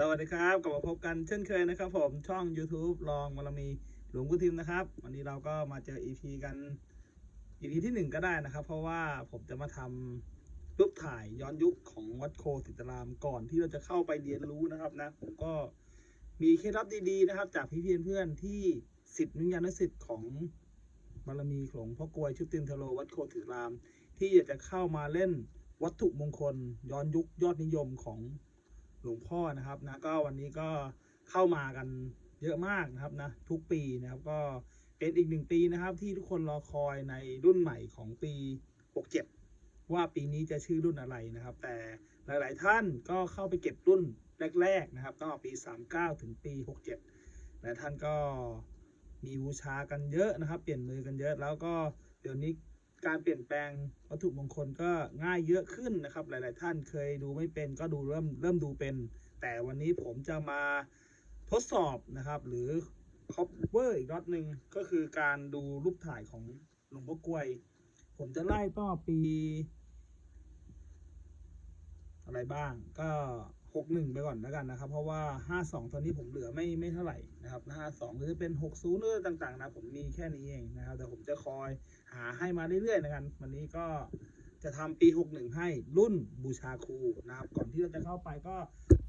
สวัสดีครับกลับมาพบกันเช่นเคยนะครับ ผมช่อง YouTube ลองมาลามีหลวงกุทิมนะครับ วันนี้เราก็มาเจอ EP กัน EP ที่หนึ่งก็ได้นะครับ เพราะว่าผมจะมาทำรูปถ่ายย้อนยุคของวัดโคสิตรามก่อนที่เราจะเข้าไปเรียนรู้นะครับนะผมก็มีเคล็ดลับดีๆนะครับ จากพี่เพื่อนเพื่อนที่สิทธิ์นุญาณสิทธิ์ของบารมีของพ่อกวยชุตินทโลวัดโคสิตราม ที่อยากจะเข้ามาเล่นวัตถุมงคลย้อนยุคยอดนิยมของ หลวงพ่อนะครับนะก็วันนี้ก็เข้ามากันเยอะมากนะครับนะทุกปีนะครับก็เป็นอีกหนึ่งปีนะครับ ที่ทุกคนรอคอยในรุ่นใหม่ของปี 67 ว่าปีนี้จะชื่อรุ่นอะไรนะครับ แต่หลาย ๆ ท่านก็เข้าไปเก็บรุ่นแรก ๆ นะครับตั้งแต่ปี 39 ถึงปี 67หลายท่านก็มีบูชากันเยอะนะครับ เปลี่ยนมือกันเยอะแล้วก็เดี๋ยวนี้ การเปลี่ยนแปลงวัตถุมงคลก็ง่ายเยอะขึ้นนะครับ หลาย ๆ ท่านเคยดูไม่เป็นก็ดูเริ่มเริ่มดูเป็น แต่วันนี้ผมจะมาทดสอบนะครับ หรือ cover อีกรอบหนึ่งก็คือการดูรูปถ่ายของหลวงพ่อกลวย ผมจะไล่ต่อปี อะไรบ้างก็ หกหนึ่งไปก่อนแล้วกันนะครับ เพราะว่าห้าสองตอนนี้ผมเหลือไม่ไม่เท่าไหร่นะครับห้าสองหรือจะเป็นหกศูนย์หรือต่างๆนะผมมีแค่นี้เองนะครับแต่ผมจะคอยหาให้มาเรื่อยๆนะครับวันนี้ก็จะทำปีหกหนึ่งให้รุ่นบูชาครูนะครับ ก่อนที่เราจะเข้าไปก็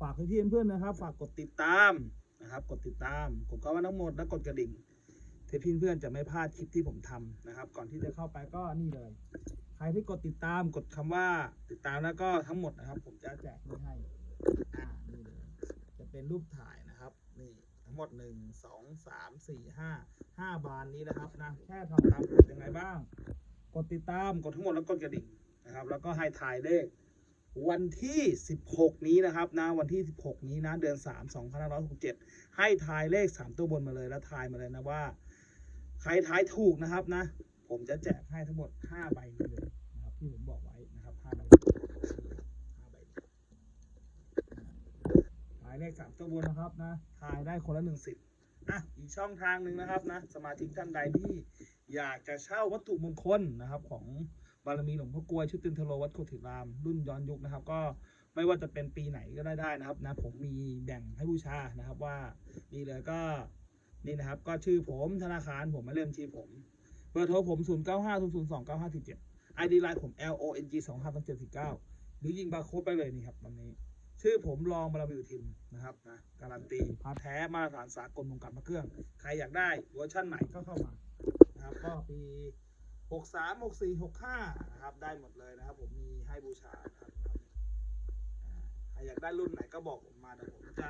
ฝากเพี่ๆเพื่อนนะครับ ฝากกดติดตามนะครับ กดติดตามกดก็ว่าทั้งหมดแล้วกดกระดิ่งเพื่อเพื่อนจะไม่พลาดคลิปที่ผมทำนะครับ ก่อนที่จะเข้าไปก็นี่เลย ใครที่กดติดตามกดคำว่าติดตามแล้วก็ทั้งหมดนะครับ ผมจะแจกให้ อ่านี่เลยจะเป็นรูปถ่ายนะครับ นี่ทั้งหมดหนึ่งสองสามสี่ห้าห้าบานนี้นะครับนะแค่ทำตามกฎยังไงบ้าง กดติดตามกดทั้งหมดแล้วกดกระดิ่งนะครับ แล้วก็ให้ถ่ายเลขวันที่ 16 นี้นะครับนะวันที่ 16 นี้นะ เดือน 3 2567 ให้ทายเลข 3 ตัวบนมาเลยแล้วทายมาเลยนะว่า ใครทายถูกนะครับนะ ผมจะแจกให้ทั้งหมด 5 ใบนี้เลยนะครับที่ผมบอกไว้นะครับ5ใบ5ใบทาย เลข3ตัวบนนะครับนะทายได้คนละ1สิทธิ์อะอีกช่องทางหนึ่งนะครับนะสมาชิกท่านใดที่อยากจะเช่าวัตถุมงคลนะครับ ของบารมีหลวงพ่อกล้วยชุดตินทโลวัดโคติราม รุ่นย้อนยุคนะครับ ก็ไม่ว่าจะเป็นปีไหนก็ได้ได้นะครับนะผมมีแบ่งให้บูชานะครับว่านี่เลยก็นี่นะครับก็ชื่อผมธนาคารผมมาเริ่มชื่อผมเบอร์โทรผม0 9 5 0 0 2 9 5 4 7 ID ไลน์ผม L O N G 2 5 7 4 9หรือยิงบาร์โค้ดไปเลยนี่ครับวันนี้ ชื่อผมรองบารมีอุทินนะครับนะการันตีพาแท้มาตรฐานสากลวงการพระเครื่อง ใครอยากได้เวอร์ชั่นไหนก็เข้ามานะครับก็ปีหกสามหกสี่หกห้านะครับได้หมดเลยนะครับ ผมมีให้บูชานะครับอ่าใครอยากได้รุ่นไหนก็บอกผมมาเดี๋ยวผมจะ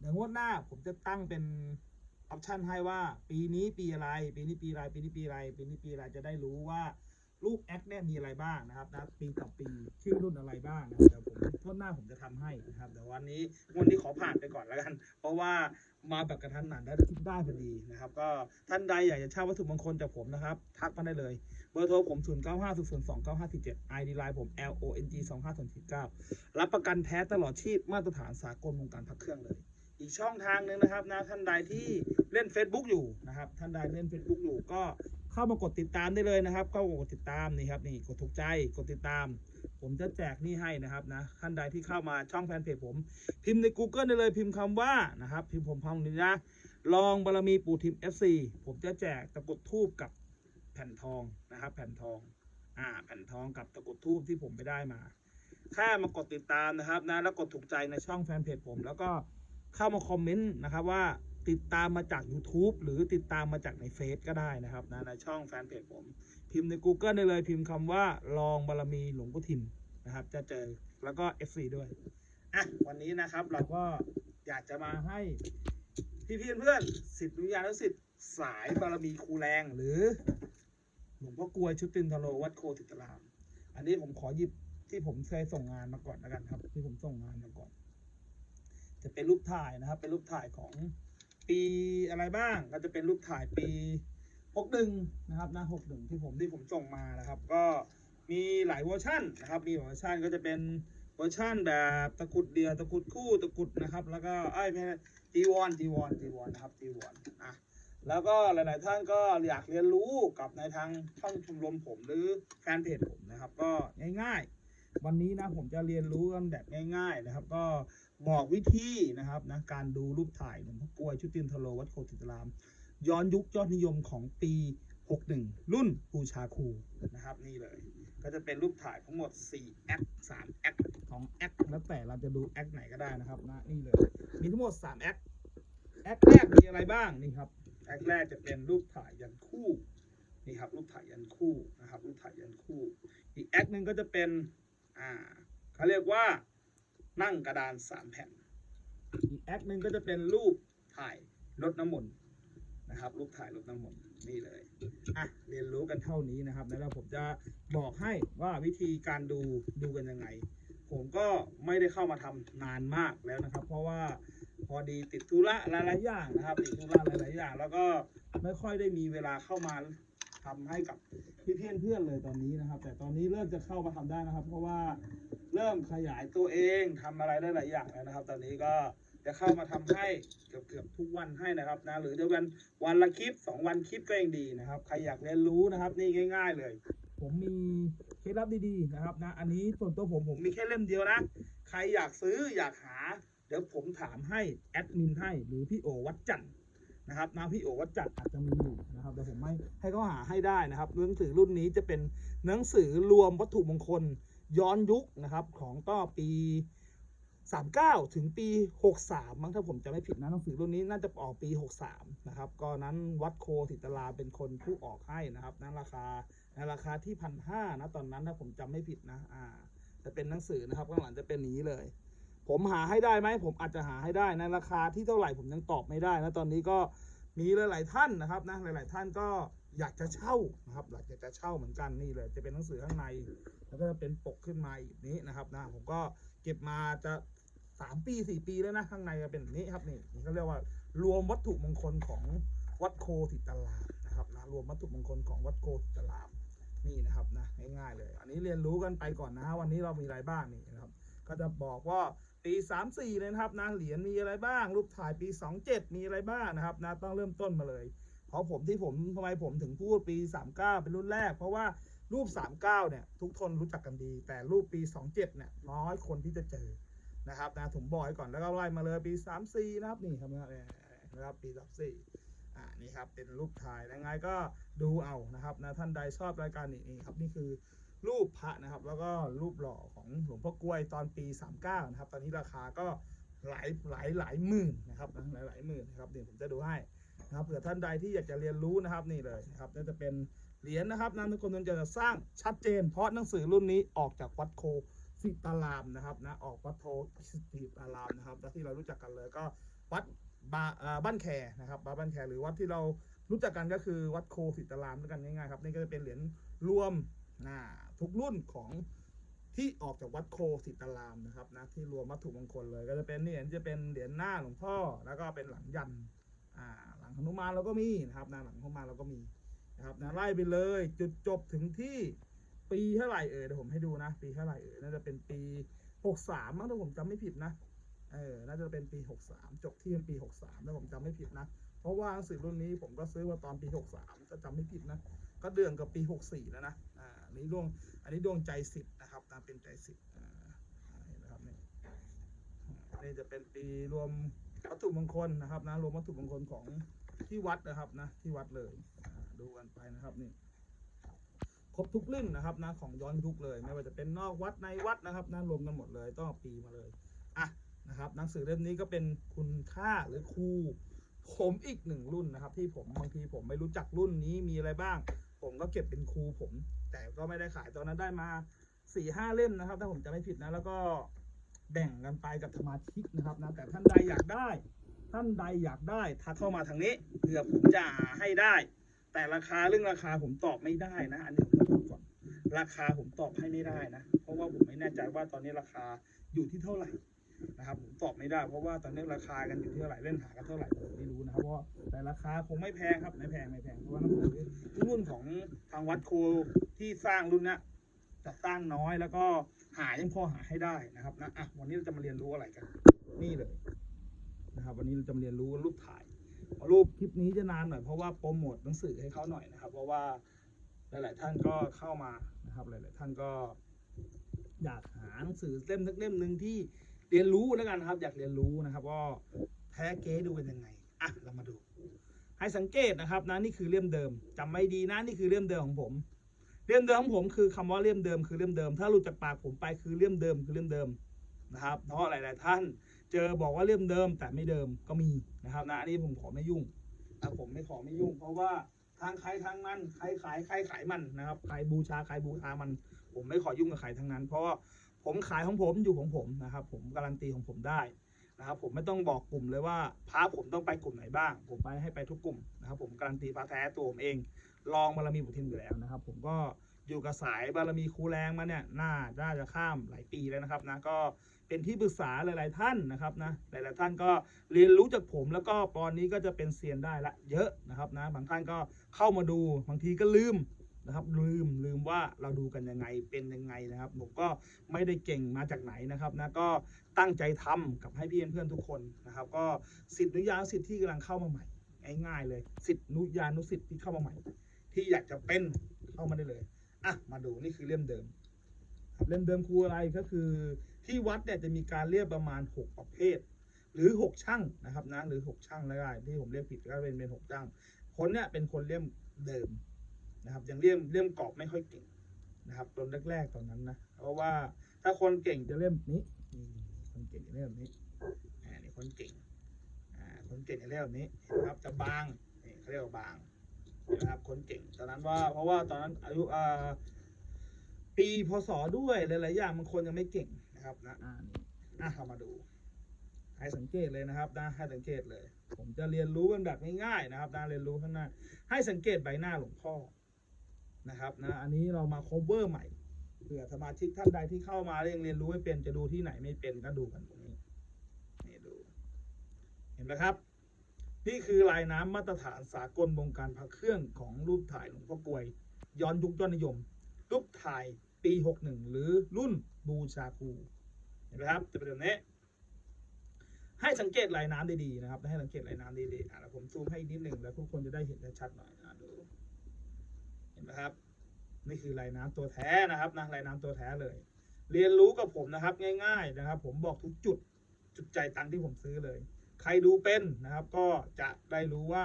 เดี๋ยวงวดหน้าผมจะตั้งเป็นออปชันให้ว่า ปีนี้ปีอะไร ปีนี้ปีอะไรปีนี้ปีอะไรปีนี้ปีอะไรจะได้รู้ว่า ลูกแอคเนี่ยมีอะไรบ้างนะครับนะปีต่อปีชื่อรุ่นอะไรบ้างนะเดี๋ยวผมงวดหน้าผมจะทำให้นะครับเดี๋ยววันนี้งวดนี้ขอผ่านไปก่อนแล้วกัน เพราะว่ามาแบบกระทันหันได้คิดได้พอดีนะครับ ก็ท่านใดอยากจะเช่าวัตถุมงคลจากผมนะครับ ทักมาได้เลย เบอร์โทรผม 0 9 5 0 0 2 9 5 4 7 ID ไลน์ผม L O N G 2 5 2 4 9รับประกันแท้ตลอดชีพมาตรฐานสากลวงการพักเครื่องเลย อีกช่องทางหนึ่งนะครับนะท่านใดที่เล่น Facebook อยู่นะครับ ท่านใดเล่น Facebook อยู่ก็ เข้ามากดติดตามได้เลยนะครับก็กดติดตามนี่ครับนี่กดถูกใจกดติดตาม ผมจะแจกนี่ให้นะครับนะท่านใดที่เข้ามาช่องแฟนเพจผม พิมพ์ใน Google ได้เลยพิมพ์คำว่านะครับพิมพ์ผมพังนี้นะลองบารมีปู่ทิม FC ผมจะแจกตะกุดทูบกับแผ่นทองนะครับ แผ่นทองอ่าแผ่นทองกับตะกุดทูบที่ผมไปได้มาแค่มากดติดตามนะครับนะแล้วกดถูกใจในช่องแฟนเพจผม แล้วก็เข้ามาคอมเมนต์นะครับว่า ติดตามมาจาก YouTube หรือติดตามมาจากในเฟซก็ได้นะครับนะในช่องแฟนเพจผม พิมพ์ใน Google ได้เลยพิมพ์คำว่าลองบารมีหลวงพ่อทิมนะครับ จะเจอแล้วก็ FC ด้วยอะวันนี้นะครับเราก็อยากจะมาให้พี่พี่เพื่อนสิทธิ์วิญญาณสิทธิ์สายบารมีครูแรงหรือหลวงพ่อกลวยชุดตินทโลวัดโคติตราม อันนี้ผมขอหยิบที่ผมเคยส่งงานมาก่อนแล้วกันครับ ที่ผมส่งงานมาก่อน จะเป็นรูปถ่ายนะครับ เป็นรูปถ่ายของ ปีอะไรบ้าง ก็จะเป็นรูปถ่ายปีหกหนึ่งนะครับนะหกหนึ่งที่ผมที่ผมส่งมานะครับ ก็มีหลายเวอร์ชันนะครับ มีเวอร์ชันก็จะเป็นเวอร์ชันแบบตะกุดเดียวตะกุดคู่ตะกุดนะครับ แล้วก็ไอ้ยไม่ใช่จีวอนจีวอนจีวอนนะครับจีวอนอะแล้วก็หลาย ๆ ท่านก็อยากเรียนรู้กับในทางช่องชมรมผมหรือแฟนเพจผมนะครับ ก็ง่าย ๆ วันนี้นะผมจะเรียนรู้กันแบบง่าย ๆ นะครับ ก็บอกวิธีนะครับนะการดูรูปถ่ายหลวงพ่อกล้วยชุตินทโลวัดโคติตราม ย้อนยุคยอดนิยมของปี 61 รุ่นบูชาครูนะครับนี่เลย ก็จะเป็นรูปถ่ายทั้งหมด4แอค3แอค2แอคแล้วแต่เราจะดูแอคไหนก็ได้นะครับนะนี่เลย มีทั้งหมด3แอคแอคแรกมีอะไรบ้างนี่ครับแอคแรกจะเป็นรูปถ่ายยันคู่นี่ครับรูปถ่ายยันคู่นะครับรูปถ่ายยันคู่ อีกแอคหนึ่งก็จะเป็นอ่าเขาเรียกว่า นั่งกระดานสามแผ่น อีกแอคหนึ่งก็จะเป็นรูปถ่ายรถน้ำมนต์นะครับ รูปถ่ายรถน้ำมนต์นี่เลยอะเรียนรู้กันเท่านี้นะครับ แล้วผมจะบอกให้ว่าวิธีการดูดูกันยังไง ผมก็ไม่ได้เข้ามาทำนานมากแล้วนะครับ เพราะว่าพอดีติดธุระหลายๆอย่างนะครับ ติดธุระหลายๆอย่าง แล้วก็ไม่ค่อยได้มีเวลาเข้ามา ทำให้กับพี่เพื่อนเพื่อนๆเลยตอนนี้นะครับ แต่ตอนนี้เริ่มจะเข้ามาทำได้นะครับ เพราะว่าเริ่มขยายตัวเองทำอะไรได้หลายอย่างแล้วนะครับ ตอนนี้ก็จะเข้ามาทำให้เกือบเกือบทุกวันให้นะครับนะหรือจะเป็นวันละคลิปสองวันคลิปก็ยังดีนะครับใครอยากเรียนรู้นะครับ นี่ง่าย ๆ เลย ผมมีเคล็ดลับดีๆนะครับนะอันนี้ส่วนตัวผมผมมีแค่เล่มเดียวนะ ใครอยากซื้ออยากหา เดี๋ยวผมถามให้แอดมินให้หรือพี่โอวัดจันทร์ นะครับนะพี่โอวัดจันทร์อาจจะมีอยู่นะครับเดี๋ยวผมให้ให้เขาหาให้ได้นะครับหนังสือรุ่นนี้จะเป็นหนังสือรวมวัตถุมงคลย้อนยุคนะครับของก็ปี 39 ถึงปี 63 มั้งถ้าผมจะไม่ผิดนะหนังสือรุ่นนี้น่าจะออกปี 63 นะครับก็นั้นวัดโคสิตลาเป็นคนผู้ออกให้นะครับนั้นราคาในราคาที่พันห้านะตอนนั้นถ้าผมจำไม่ผิดนะอ่าจะเป็นหนังสือนะครับข้างหลังจะเป็นนี้เลย ผมหาให้ได้ไหมผมอาจจะหาให้ได้ในราคาที่เท่าไหร่ผมยังตอบไม่ได้นะตอนนี้ก็มีหลาย ๆ ท่านนะครับนะหลาย ๆ ท่านก็อยากจะเช่านะครับอยากจะเช่าเหมือนกันนี่เลยจะเป็นหนังสือข้างใน แล้วก็จะเป็นปกขึ้นมาอีกนี้นะครับนะผมก็เก็บมาจะสามปีสี่ปีแล้วนะข้างในจะเป็นแบบนี้ครับนี่นี่เขาเรียกว่ารวมวัตถุมงคลของวัดโคติตารามนะครับนะรวมวัตถุมงคลของวัดโคติตารามนี่นะครับนะง่ายๆเลย อันนี้เรียนรู้กันไปก่อนนะวันนี้เรามีอะไรบ้างนี่นะครับ ก็จะบอกว่าปี 34 เลยนะครับนะเหรียญมีอะไรบ้าง รูปถ่ายปี 27 มีอะไรบ้างนะครับนะต้องเริ่มต้นมาเลย เพราะผมที่ผมทำไมผมถึงพูดปี 39 เป็นรุ่นแรก เพราะว่ารูป 39 เนี่ยทุกคนรู้จักกันดี แต่รูปปี 27 เนี่ยน้อยคนที่จะเจอนะครับนะผมบอกไว้ก่อนแล้วก็ไล่มาเลยปี 34 นะครับนี่ครับนะครับปี 34อ่านี่ครับเป็นรูปถ่ายยังไงก็ดูเอานะครับนะท่านใดชอบรายการนี้นี่ครับนี่คือ รูปพระนะครับ แล้วก็รูปหล่อของหลวงพ่อกล้วยตอนปี 39 นะครับ ตอนนี้ราคาก็หลายหลายหลายหมื่นนะครับหลายหลายหมื่นนะครับเดี๋ยวผมจะดูให้นะครับเผื่อท่านใดที่อยากจะเรียนรู้นะครับนี่เลยนะครับน่าจะเป็นเหรียญนะครับนามสกุลนนจะสร้างชัดเจน เพราะหนังสือรุ่นนี้ออกจากวัดโคสิตารามนะครับนะออกวัดโคสิตารามนะครับและที่เรารู้จักกันเลยก็วัดบาบ้านแคนะครับบาบ้านแคหรือวัดที่เรารู้จักกันก็คือวัดโคสิตารามด้วยกันง่ายๆครับนี่ก็จะเป็นเหรียญรวมนะ ทุกรุ่นของที่ออกจากวัดโคสิตารามนะครับนะที่รวมวัตถุมงคลเลย ก็จะเป็นนี่เหรียญจะเป็นเหรียญหน้าหลวงพ่อ แล้วก็เป็นหลังยันอ่าหลังหนุมานเราก็มีนะครับนะหลังหนุมานเราก็มีนะครับนะไล่ไปเลย จุดจบถึงที่ปีเท่าไหร่เอ่ยเดี๋ยวผมให้ดูนะ ปีเท่าไหร่เอ่ยน่าจะเป็นปี63มั้งถ้าผมจำไม่ผิดนะเออน่าจะเป็นปี63จบที่เป็นปี63ถ้าผมจำไม่ผิดนะเพราะว่าหนังสือรุ่นนี้ผมก็ซื้อมาตอนปี63ถ้าจำไม่ผิดนะก็เดือนกับปี64แล้วนะ นนี้ดวงอันนี้ดวงใจสิบนะครับนะเป็นใจสิบนะครับนี่นี่จะเป็นปีรวมวัตถุมงคลนะครับนะรวมวัตถุมงคลของที่วัดนะครับนะที่วัดเลยดูกันไปนะครับนี่ครบทุกรุ่นนะครับนะของย้อนยุคเลย ไม่ว่าจะเป็นนอกวัดในวัดนะครับนะรวมกันหมดเลยต้องปีมาเลยอะนะครับ หนังสือเล่มนี้ก็เป็นคุณค่าหรือครูผมอีกหนึ่งรุ่นนะครับ ที่ผมบางทีผมไม่รู้จักรุ่นนี้มีอะไรบ้าง ผมก็เก็บเป็นครูผม แต่ก็ไม่ได้ขายตอนนั้นได้มาสี่ห้าเล่มนะครับ ถ้าผมจะไม่ผิดนะ แล้วก็แบ่งกันไปกับสมาชิกนะครับนะแต่ท่านใดอยากได้ ท่านใดอยากได้ทักเข้ามาทางนี้เผื่อผมจะหาให้ได้ แต่ราคาเรื่องราคาผมตอบไม่ได้นะ อันนี้ผมต้องพูดก่อนราคาผมตอบให้ไม่ได้นะ เพราะว่าผมไม่แน่ใจว่าตอนนี้ราคาอยู่ที่เท่าไหร่ นะครับผมตอบไม่ได้เพราะว่าตอนนี้ราคากันอยู่ที่เท่าไหร่เล่นหากันเท่าไหร่ผมไม่รู้นะครับเพราะแต่ราคาคงไม่แพงครับไม่แพงไม่แพงเพราะว่านังสือรุ่นของทางวัดโคที่สร้างรุ่นนี้จะสร้างน้อยแล้วก็หายังพอหาให้ได้นะครับนะอะวันนี้เราจะมาเรียนรู้อะไรกัน นี่เลยนะครับ วันนี้เราจะมาเรียนรู้รูปถ่ายรูปคลิปนี้จะนานหน่อยเพราะว่าโปรโมทหนังสือให้เขาหน่อยนะครับ เพราะว่าหลาย ๆ ท่านก็เข้ามานะครับ หลาย ๆ ท่านก็ อยากหาหนังสือเล่มสักเล่มหนึ่งที่ เรียนรู้แล้วกันนะครับ อยากเรียนรู้นะครับว่าแท้เก๊ดูเป็นยังไงอะเรามาดู ให้สังเกตนะครับนะนี่คือเล่มเดิมจำไม่ดีนะนี่คือเล่มเดิมของผม เล่มเดิมของผมคือคำว่าเล่มเดิมคือเล่มเดิม ถ้าหลุดจากปากผมไปคือเล่มเดิมคือเล่มเดิมนะครับเพราะหลาย ๆ ท่าน เจอบอกว่าเล่มเดิมแต่ไม่เดิมก็มีนะครับนะอันนี้ผมขอไม่ยุ่งนะผมไม่ขอไม่ยุ่ง เพราะว่าทางใครทางมันใครขายใครขายมันนะครับใครบูชาใครบูชามัน ผมไม่ขอยุ่งกับใครทั้งนั้น เพราะ ผมขายของผมอยู่ของผมนะครับ ผมการันตีของผมได้นะครับ ผมไม่ต้องบอกกลุ่มเลยว่าพระผมต้องไปกลุ่มไหนบ้าง ผมไปให้ไปทุกกลุ่มนะครับ ผมการันตีพระแท้ตัวผมเอง ลองบารมีบุตรทิมอยู่แล้วนะครับ ผมก็อยู่กับสายบารมีครูแรงมาเนี่ยน่าน่าจะข้ามหลายปีแล้วนะครับนะก็เป็นที่ปรึกษาหลาย ๆ ท่านนะครับนะหลาย ๆ ท่านก็เรียนรู้จากผมแล้วก็ตอนนี้ก็จะเป็นเซียนได้ละเยอะนะครับนะบางท่านก็เข้ามาดูบางทีก็ลืม นะครับลืมลืมว่าเราดูกันยังไงเป็นยังไงนะครับ ผมก็ไม่ได้เก่งมาจากไหนนะครับนะก็ตั้งใจทำกับให้พี่เพื่อนทุกคนนะครับ ก็สิทธินุยาสิทธิ์ที่กำลังเข้ามาใหม่ง่ายๆเลย สิทธินุยานุสิทธิ์ที่เข้ามาใหม่ ที่อยากจะเป็นเข้ามาได้เลยอะมาดูนี่คือเล่มเดิมครับเล่มเดิมคืออะไรก็คือที่วัดเนี่ยจะมีการเรียกประมาณ 6 ประเภท หรือ 6 ช่างนะครับนะหรือ 6 ช่างแล้วกันที่ผมเรียกผิดก็เป็นเป็น6ช่างคนเนี่ยเป็นคนเล่มเดิม นะครับยังเลี่ยมเลี่ยมกรอบไม่ค่อยเก่งนะครับตอนแรกๆตอนนั้นนะเพราะว่าถ้าคนเก่งจะเล่มนี้นี่คนเก่งจะเล่มนี้อ่านี่คนเก่งอ่าคนเก่งจะเล่มนี้เห็นะครับจะบางนี่เขาเรียกว่าบางนะครับคนเก่งตอนนั้นว่าเพราะว่าตอนนั้นอายุอ่าปีพศด้วยหลายๆอย่างบางคนยังไม่เก่งนะครับนะอ่านี่อะเรามาดูให้สังเกตเลยนะครับนะให้สังเกตเลย ผมจะเรียนรู้กันแบบง่ายๆนะครับนะเรียนรู้ข้างหน้า ให้สังเกตใบหน้าหลวงพ่อ นะครับนะอันนี้เรามา cover ใหม่เผื่อสมาชิกท่านใดที่เข้ามาแล้วยังเรียนรู้ไม่เป็นจะดูที่ไหนไม่เป็นก็ดูกันตรงนี้นี่ดู เห็นไหมครับ นี่คือลายน้ำมาตรฐานสากลวงการพระเครื่องของรูปถ่ายหลวงพ่อกลวย ย้อนยุคยอดนิยม รูปถ่ายปี 61 หรือรุ่นบูชาครูเห็นไหมครับจะเป็นแบบนี้ให้สังเกตลายน้ำดีๆนะครับ ให้สังเกตลายน้ำดีๆอะแล้วผมซูมให้นิดหนึ่งแล้วทุกคนจะได้เห็นชัดๆหน่อยอะดู เห็นไหมครับ นี่คือลายน้ำตัวแท้นะครับนะลายน้ำตัวแท้เลย เรียนรู้กับผมนะครับง่าย ๆนะครับ ผมบอกทุกจุดจุดใจตังที่ผมซื้อเลย ใครดูเป็นนะครับ ก็จะได้รู้ว่า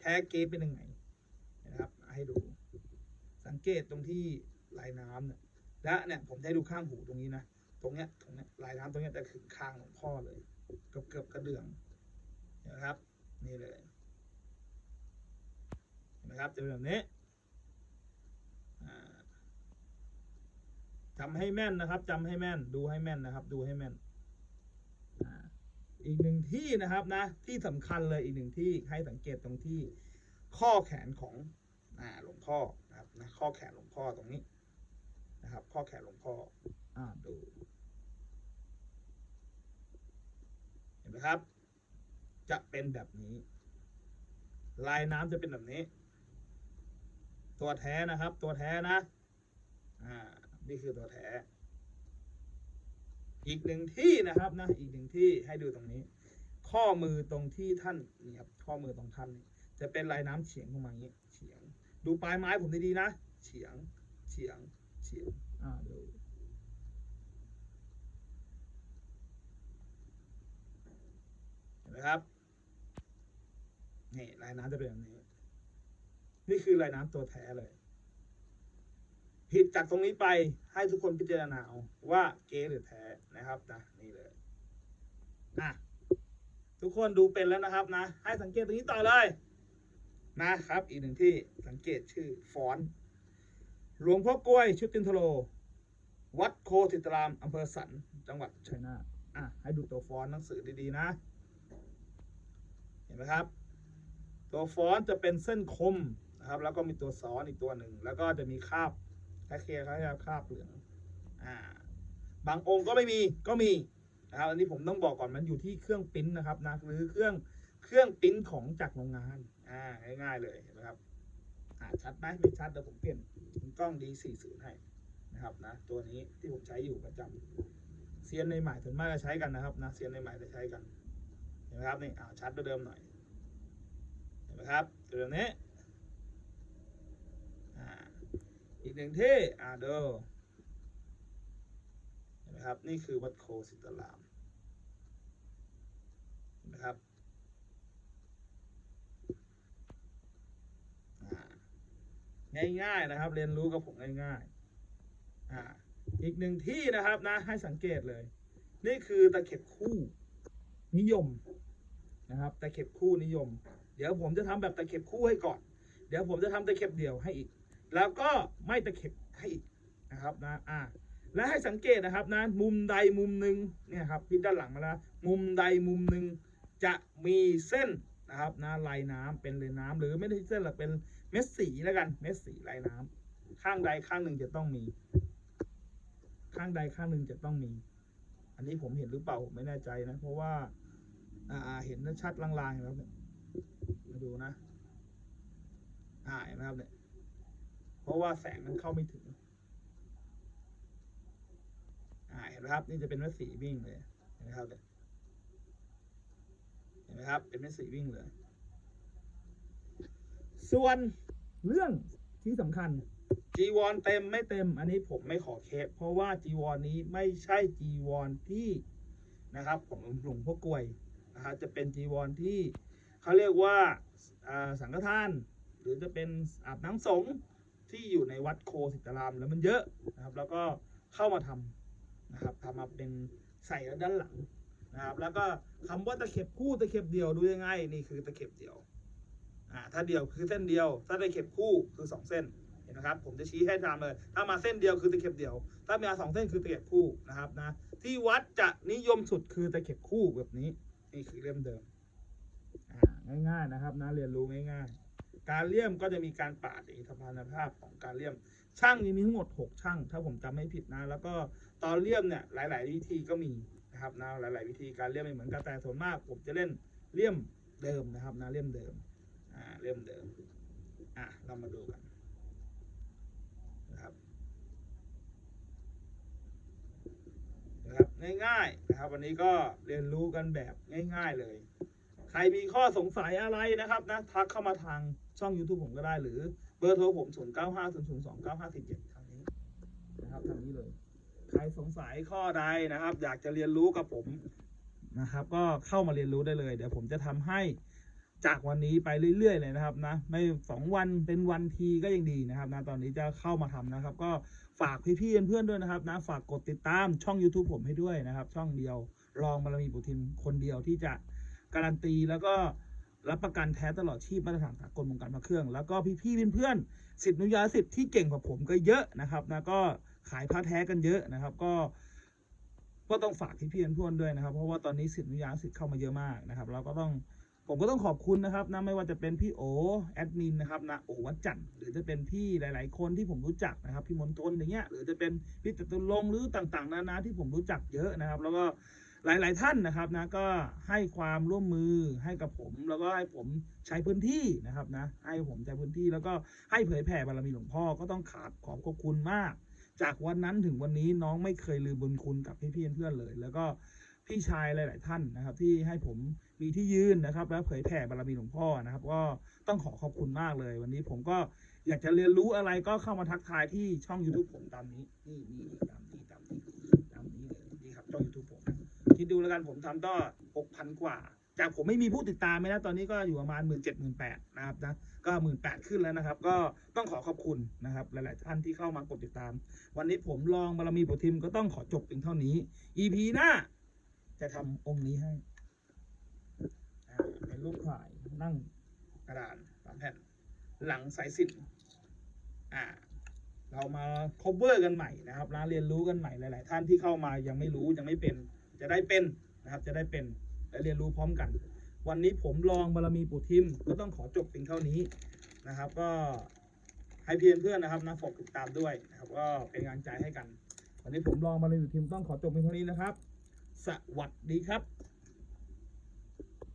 แท้เก๊เป็นยังไงนะครับ ให้ดู สังเกตตรงที่ลายน้ำเนี่ยและเนี่ยผมจะให้ดูข้างหูตรงนี้นะตรงเนี้ยตรงเนี้ยลายน้ำตรงเนี้ยจะถึงคางหลวงพ่อเลยเกือบเกือบกระเดื่องนไหมครับ นี่เลยนไหมครับจะเป็นแบบนี้อ่า จำให้แม่นนะครับจำให้แม่นดูให้แม่นนะครับ ดูให้แม่นอีกหนึ่งที่นะครับนะ ที่สำคัญเลยอีกหนึ่งที่ให้สังเกตตรงที่ข้อแขนของอหลวงพ่อนะครับนะข้อแขนหลวงพ่อตรงนี้นะครับ ข้อแขนหลวงพ่ออ่าดู เห็นไหมครับ จะเป็นแบบนี้ ลายน้ำจะเป็นแบบนี้ ตัวแท้นะครับ ตัวแท้นะ อ่า นี่คือตัวแท้ อีกหนึ่งที่นะครับนะ อีกหนึ่งที่ให้ดูตรงนี้ ข้อมือตรงที่ท่านนี่ครับข้อมือตรงท่านนี่จะเป็นลายน้ำเฉียงเข้ามาอย่างนี้เฉียง ดูปลายไม้ผมดีๆนะเฉียงเฉียงเฉียงอ่าดูเห็นไหมครับนี่ลายน้ำจะเป็นแบบนี้ นี่คือลายน้ำตัวแท้เลย ผิดจากตรงนี้ไปให้ทุกคนพิจารณาเอาว่าเก๊หรือแท้นะครับนะนี่เลยนะทุกคนดูเป็นแล้วนะครับนะ ให้สังเกตตรงนี้ต่อเลยนะครับ อีกหนึ่งที่สังเกตชื่อฟอนหลวงพ่อกล้วยชุดตินทโล วัดโคติตรามอำเภอสันจังหวัดชัยนาทอะให้ดูตัวฟอนหนังสือดีๆนะ เห็นไหมครับ ตัวฟอนจะเป็นเส้นคมนะครับ แล้วก็มีตัวซ้อนอีกตัวหนึ่ง แล้วก็จะมีคาบ คล้ายๆคล้ายๆคราบเหลืองอ่า บางองค์ก็ไม่มีก็มีนะครับอันนี้ผมต้องบอกก่อนมันอยู่ที่เครื่องปิ้นนะครับนะหรือเครื่องเครื่องปิ้นของจากโรงงานอ่าง่ายๆเลยนไหมครับอ่าชัดไหมไม่ชัดเดี๋ยวผมเปลี่ยนกล้องดีสี่ศูนย์ให้นะครับนะตัวนี้ที่ผมใช้อยู่ประจำเซียนในใหม่ถึงมากจะใช้กันนะครับนะเซียนในใหม่จะใช้กันเห็นไหมครับนี่อ่าชัดเดิมหน่อยเห็นไหมครับตัวแบบนี้อ่าอีก หนึ่งที่อ่าดูเห็นไหมครับนี่คือวัดโคสิตารามนะครับง่ายๆนะครับ เรียนรู้กับผมง่ายๆอ่าอีกหนึ่งที่นะครับนะให้สังเกตเลย นี่คือตะเข็บคู่นิยมนะครับตะเข็บคู่นิยม เดี๋ยวผมจะทำแบบตะเข็บคู่ให้ก่อน เดี๋ยวผมจะทำตะเข็บเดี่ยวให้อีก แล้วก็ไม่ตะเข็บให้อีกนะครับนะอ่าและให้สังเกตนะครับนะมุมใดมุมหนึ่งเนี่ยครับพิดด้านหลังมาแล้วมุมใดมุมหนึ่งจะมีเส้นนะครับนะลายน้ำเป็นเลยน้ำหรือไม่ได้เส้นหรอกเป็นเม็ดสีแล้วกันเม็ดสีลายน้ำข้างใดข้างหนึ่งจะต้องมี ข้างใดข้างหนึ่งจะต้องมี อันนี้ผมเห็นหรือเปล่าไม่แน่ใจนะ เพราะว่า อ่าอ่าเห็นชัดลางๆแล้วเนี่ยมาดูนะอ่าเห็นไหมครับเนี่ย เพราะว่าแสงมันเข้าไม่ถึง อ่าเห็นไหมครับ นี่จะเป็นเม็ดสีวิ่งเลยเห็นไหมครับเห็นไหมครับ เป็นเม็ดสีวิ่งเลย ส่วนเรื่องที่สำคัญจีวรเต็มไม่เต็ม อันนี้ผมไม่ขอเคสเพราะว่าจีวรนี้ไม่ใช่จีวรที่นะครับของหลวงพ่อกลวยนะครับจะเป็นจีวรที่เขาเรียกว่าอ่าสังฆทาน หรือจะเป็นอาบน้ำสงฆ์ ที่อยู่ในวัดโคสิตารามแล้วมันเยอะนะครับ แล้วก็เข้ามาทำนะครับทำมาเป็นใส่ด้านหลังนะครับ แล้วก็คำว่าตะเข็บคู่ตะเข็บเดี่ยวดูยังไงนี่คือตะเข็บเดี่ยวอ่าถ้าเดี่ยวคือเส้นเดียว ถ้าตะเข็บคู่คือสองเส้นเห็นนะครับ ผมจะชี้ให้ตามเลย ถ้ามาเส้นเดียวคือตะเข็บเดียว ถ้ามาสองเส้นคือตะเข็บคู่นะครับนะที่วัดจะนิยมสุดคือตะเข็บคู่แบบนี้นี่คือเล่มเดิมอ่าง่ายๆนะครับนะเรียนรู้ง่ายๆ การเลี่ยมก็จะมีการปาดอิทธพานภาพของการเลี่ยม ช่างนี้มีทั้งหมด 6 ช่าง ถ้าผมจำไม่ผิดนะ แล้วก็ตอนเลี่ยมเนี่ยหลาย ๆ วิธีก็มีนะครับนะหลาย ๆ วิธีการเลี่ยมไม่เหมือนกันแต่ส่วนมากผมจะเล่นเลี่ยมเดิมนะครับนะเลี่ยมเดิมอ่าเลี่ยมเดิมอะเรามาดูกันนะครับนะครับง่ายๆนะครับ วันนี้ก็เรียนรู้กันแบบง่าย ๆ เลย ใครมีข้อสงสัยอะไรนะครับนะทักเข้ามาทางช่อง YouTube ผมก็ได้ หรือเบอร์โทรผม0 9 5 0 0 2 9 5 4 7ทางนี้นะครับทางนี้เลย ใครสงสัยข้อใดนะครับ อยากจะเรียนรู้กับผมนะครับ ก็เข้ามาเรียนรู้ได้เลย เดี๋ยวผมจะทำให้จากวันนี้ไปเรื่อย ๆ เลยนะครับนะไม่สองวันเป็นวันทีก็ยังดีนะครับนะตอนนี้จะเข้ามาทำนะครับ ก็ฝากพี่ๆเพื่อนๆด้วยนะครับนะฝากกดติดตามช่อง YouTube ผมให้ด้วยนะครับ ช่องเดียวรองบารมีปุทิมคนเดียวที่จะ การันตีแล้วก็รับประกันแท้ตลอดชีพมาตรฐานสากลวงการพระเครื่อง แล้วก็พี่ๆเพื่อนๆสิทธินุยาสิทธิ์ที่เก่งกว่าผมก็เยอะนะครับนะก็ขายพระแท้กันเยอะนะครับ ก็ ก็ต้องฝากพี่ๆเพื่อนๆด้วยนะครับ เพราะว่าตอนนี้สิทธินุยาสิทธิ์เข้ามาเยอะมากนะครับ เราก็ต้องผมก็ต้องขอบคุณนะครับนะไม่ว่าจะเป็นพี่โอแอดมินนะครับนะโอวัดจันทร์หรือจะเป็นพี่หลาย ๆ คนที่ผมรู้จักนะครับ พี่มนทนอย่างเงี้ยหรือจะเป็นพี่จตุรงหรือต่างๆ นานาที่ผมรู้จักเยอะนะครับ แล้วก็ หลาย ๆ ท่านนะครับนะก็ให้ความร่วมมือให้กับผม แล้วก็ให้ผมใช้พื้นที่นะครับนะให้ผมใช้พื้นที่แล้วก็ให้เผยแผ่บารมีหลวงพ่อก็ต้องขาดขอบขอบคุณมาก จากวันนั้นถึงวันนี้น้องไม่เคยลืมบุญคุณกับพี่ๆเพื่อนเลย แล้วก็พี่ชายหลาย ๆ ท่านนะครับ ที่ให้ผมมีที่ยืนนะครับ แล้วเผยแผ่บารมีหลวงพ่อนะครับ ก็ต้องขอขอบคุณมากเลย วันนี้ผมก็อยากจะเรียนรู้อะไรก็เข้ามาทักทายที่ช่อง YouTube ผมตามนี้นี่นี่ คิดดูแล้วกันผมทำก็หกพันกว่า จากผมไม่มีผู้ติดตามไหมนะตอนนี้ก็อยู่ประมาณหมื่นเจ็ดหมื่นแปดนะครับนะก็หมื่นแปดขึ้นแล้วนะครับ ก็ต้องขอขอบคุณนะครับ หลาย ๆ ท่านที่เข้ามากดติดตาม วันนี้ผมลองบารมีปุทิมก็ต้องขอจบเพียงเท่านี้ EP หน้า จะทำองค์นี้ให้อ่าเป็นรูปถ่ายนั่งกระดานสามแผ่น หลังสายสิญจนอ่า เรามา cover กันใหม่นะครับนะเรียนรู้กันใหม่หลาย ๆ ท่านที่เข้ามายังไม่รู้ยังไม่เป็น จะได้เป็นนะครับจะได้เป็นและเรียนรู้พร้อมกัน วันนี้ผมลองบารมีปู่ทิมก็ต้องขอจบเพียงเท่านี้นะครับ ก็ให้เพื่อนเพื่อนนะครับนะฝากติดตามด้วยนะครับก็เป็นกำลังใจให้กัน วันนี้ผมลองบารมีปู่ทิมต้องขอจบเพียงเท่านี้นะครับ สวัสดีครับ